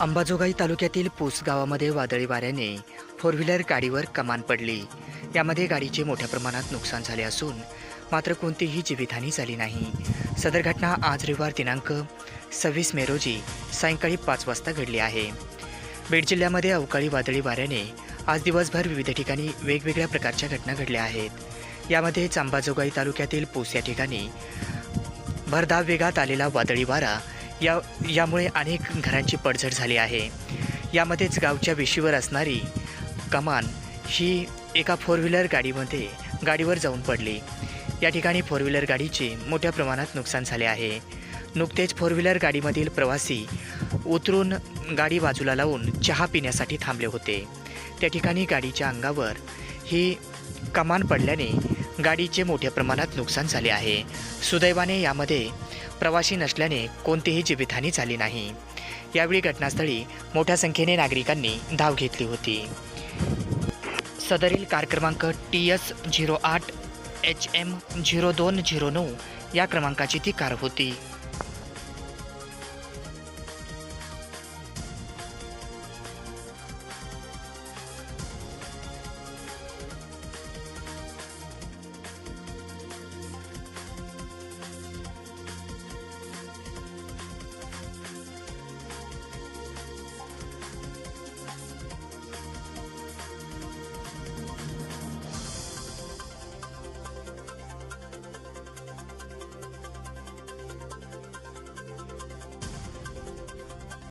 अंबाजोगाई तालुक्यातील पूस गावामध्ये वादळी वाऱ्याने फोर व्हीलर गाडीवर कमान पडली. यामध्ये गाडीचे मोठ्या प्रमाणात नुकसान झाले असून मात्र कोणतीही जीवितहानी झाली नाही. सदर घटना आज रविवार दिनांक सव्वीस मे रोजी सायंकाळी पाच वाजता घडली आहे. बीड जिल्ह्यामध्ये अवकाळी वादळी वाऱ्याने आज दिवसभर विविध ठिकाणी वेगवेगळ्या प्रकारच्या घटना घडल्या आहेत. यामध्येच अंबाजोगाई तालुक्यातील पूस या ठिकाणी भरधाव वेगात आलेला वादळी वारा या यामुळे अनेक घरांची पडझड झाली आहे. यामध्येच गावच्या विशीवर असणारी कमान ही एका फोर व्हीलर गाडीमध्ये गाडीवर जाऊन पडली. या ठिकाणी फोर व्हीलर गाडीचे मोठ्या प्रमाणात नुकसान झाले आहे. नुकतेच फोर व्हीलर गाडीमधील प्रवासी उतरून गाडी बाजूला लावून चहा पिण्यासाठी थांबले होते. त्या ठिकाणी गाडीच्या अंगावर ही कमान पडल्याने गाडीचे मोठ्या प्रमाणात नुकसान झाले आहे. सुदैवाने यामध्ये प्रवासी नसल्याने कोणतीही जीवितहानी झाली नाही. यावेळी घटनास्थळी मोठ्या संख्येने नागरिकांनी धाव घेतली होती. सदरील कार क्रमांक टी एस झिरो आठ एच एम झिरो दोन झिरो नऊ या क्रमांकाची ती कार होती.